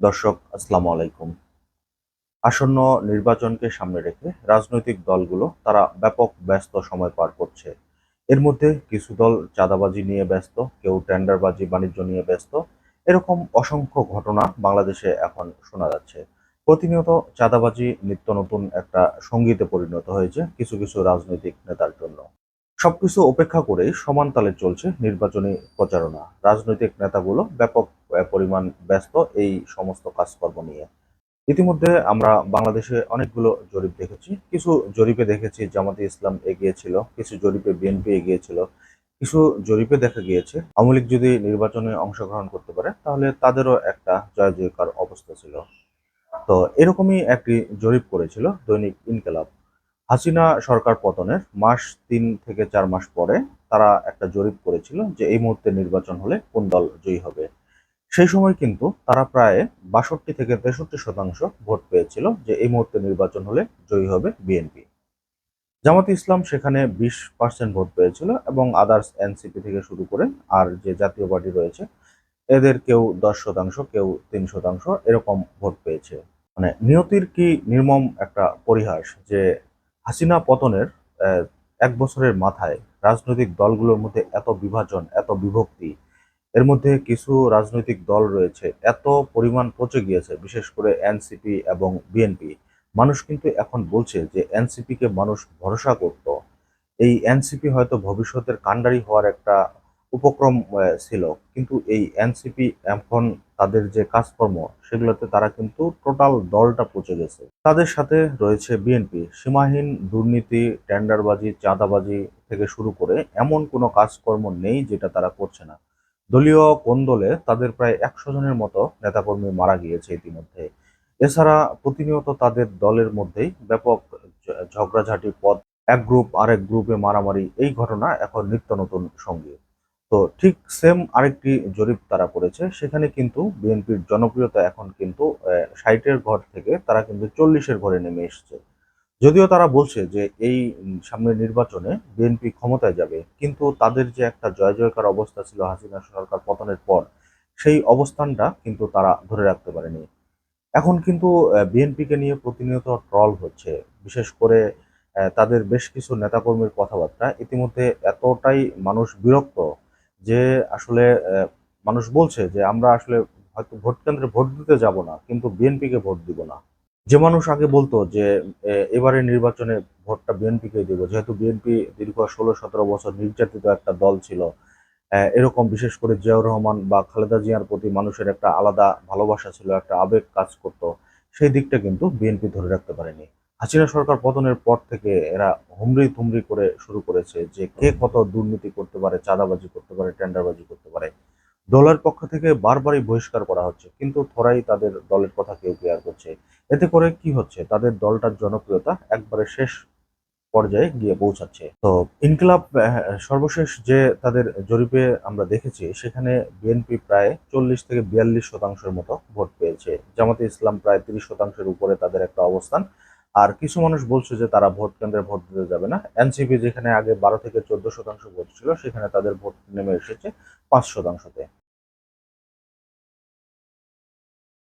দর্শক, আসসালামু আলাইকুম। আসন্ন নির্বাচনকে সামনে রেখে রাজনৈতিক দলগুলো তারা ব্যাপক ব্যস্ত সময় পার করছে। এর মধ্যে কিছু দল চাঁদাবাজি নিয়ে ব্যস্ত, কেউ টেন্ডারবাজি, বাণিজ্য নিয়ে ব্যস্ত। এরকম অসংখ্য ঘটনা বাংলাদেশে এখন শোনা যাচ্ছে। প্রতিনিয়ত চাঁদাবাজি, নিত্য নতুন একটা সঙ্গীতে পরিণত হয়েছে কিছু কিছু রাজনৈতিক নেতার জন্য। সবকিছু উপেক্ষা করেই সমান তালে চলছে নির্বাচনী প্রচারণা। রাজনৈতিক নেতাগুলো ব্যাপক পরিমাণ ব্যস্ত এই সমস্ত কাজকর্ম নিয়ে। ইতিমধ্যে আমরা বাংলাদেশে অনেকগুলো জরিপ দেখেছি। কিছু জরিপে দেখেছি জামাতে ইসলাম এগিয়েছিল কিছু জরিপে বিএনপি এগিয়েছিল কিছু জরিপে দেখা গিয়েছে। আওয়ামী লীগ যদি নির্বাচনে অংশগ্রহণ করতে পারে, তাহলে তাদেরও একটা জয় জয়কার অবস্থা ছিল। তো এরকমই একটি জরিপ করেছিল দৈনিক ইনকেলাব। হাসিনা সরকার পতনের মাস তিন থেকে চার মাস পরে তারা একটা জরিপ করেছিল যে এই মুহূর্তে নির্বাচন হলে কোন দল জয়ী হবে। সেই সময় কিন্তু তারা প্রায় বাষট্টি থেকে তেষট্টি শতাংশ ভোট পেয়েছিল যে এই মুহূর্তে নির্বাচন হলে জয়ী হবে বিএনপি জামাত ইসলাম সেখানে বিশ পার্সেন্ট ভোট পেয়েছিল এবং আদার্স এনসিপি থেকে শুরু করে আর যে জাতীয় পার্টি রয়েছে, এদের কেউ দশ শতাংশ, কেউ তিন শতাংশ এরকম ভোট পেয়েছে। মানে নিয়তির কি নির্মম একটা পরিহাস যে হাসিনা পতনের এক বছরের মাথায় রাজনৈতিক দলগুলোর মধ্যে এত বিভাজন, এত বিভক্তি এর মধ্যে কিছু রাজনৈতিক দল রয়েছে। এত পরিমাণ পচে গিয়েছে, বিশেষ করে এনসিপি এবং বিএনপি। মানুষ কিন্তু এখন বলছে যে এনসিপি কে মানুষ ভরসা করত। এই এনসিপি হয়তো ভবিষ্যতের কাণ্ডারি হওয়ার একটা উপক্রম ছিল। কিন্তু এই এনসিপি এখন তাদের যে কাজকর্ম, সেগুলোতে তারা কিন্তু টোটাল দলটা পচে গেছে। তাদের সাথে রয়েছে বিএনপি। সীমাহীন দুর্নীতি, টেন্ডারবাজি, চাঁদাবাজি থেকে শুরু করে এমন কোনো কাজকর্ম নেই যেটা তারা করছে না। দলীয় কোন্দলে তাদের প্রায় একশো জনের মতো নেতাকর্মী মারা গিয়েছে ইতিমধ্যে। এছাড়া প্রতিনিয়ত তাদের দলের মধ্যেই ব্যাপক ঝগড়াঝাটি পদ এক গ্রুপ আরেক গ্রুপে মারামারি, এই ঘটনা এখন নিত্য নতুন সঙ্গী। তো ঠিক সেম আরেকটি জরিপ তারা করেছে, সেখানে কিন্তু বিএনপির জনপ্রিয়তা এখন কিন্তু ষাটের ঘর থেকে তারা কিন্তু চল্লিশের ঘরে নেমে এসেছে। যদিও তারা বলছে যে এই সামনের নির্বাচনে বিএনপি ক্ষমতায় যাবে, কিন্তু তাদের যে একটা জয় জয়কার অবস্থা ছিল হাসিনা সরকার পতনের পর, সেই অবস্থানটা কিন্তু তারা ধরে রাখতে পারেনি। এখন কিন্তু বিএনপিকে নিয়ে প্রতিনিয়ত ট্রল হচ্ছে, বিশেষ করে তাদের বেশ কিছু নেতাকর্মীর কথাবার্তা। ইতিমধ্যে এতটাই মানুষ বিরক্ত যে আসলে মানুষ বলছে যে আমরা আসলে হয়তো ভোট কেন্দ্রে ভোট দিতে যাব না, কিন্তু বিএনপিকে ভোট দিব না। যে মানুষ আগে বলতো যে এবারে নির্বাচনে ভোটটা বিএনপিকে দিব? যেহেতু বিএনপি দীর্ঘ ষোলো, সতেরো বছর নির্যাতিত একটা দল ছিল। এরকম বিশেষ করে জিয়াউর রহমান বা খালেদা জিয়ার প্রতি মানুষের একটা আলাদা ভালোবাসা ছিল, একটা আবেগ কাজ করতো। সেই দিকটা কিন্তু বিএনপি ধরে রাখতে পারেনি। হাসিনা সরকার পতনের পর থেকে এরা হুমড়ি তুমড়ি করে শুরু করেছে যে, কে কত দুর্নীতি করতে পারে, চাঁদাবাজি করতে পারে, টেন্ডারবাজি করতে পারে। দলের পক্ষ থেকে বারবারই বহিষ্কার করা হচ্ছে, কিন্তু থরাই তাদের দলের কথা কেউ কেয়ার করছে। এতে করে কি হচ্ছে? তাদের দলটার জনপ্রিয়তা একবারে শেষ পর্যায়ে গিয়ে পৌঁছাচ্ছে। তো ইনকিলাব সর্বশেষ যে তাদের জরিপে আমরা দেখেছি, সেখানে বিএনপি প্রায় চল্লিশ থেকে বিয়াল্লিশ শতাংশের মতো ভোট পেয়েছে। জামাতে ইসলাম প্রায় তিরিশ শতাংশের উপরে তাদের একটা অবস্থান। আর কিছু মানুষ বলছে যে তারা ভোট কেন্দ্রে ভোট দিতে যাবে না। এনসিপি যেখানে আগে বারো থেকে চোদ্দ শতাংশ ভোট ছিল, সেখানে তাদের ভোট নেমে এসেছে পাঁচ শতাংশতে।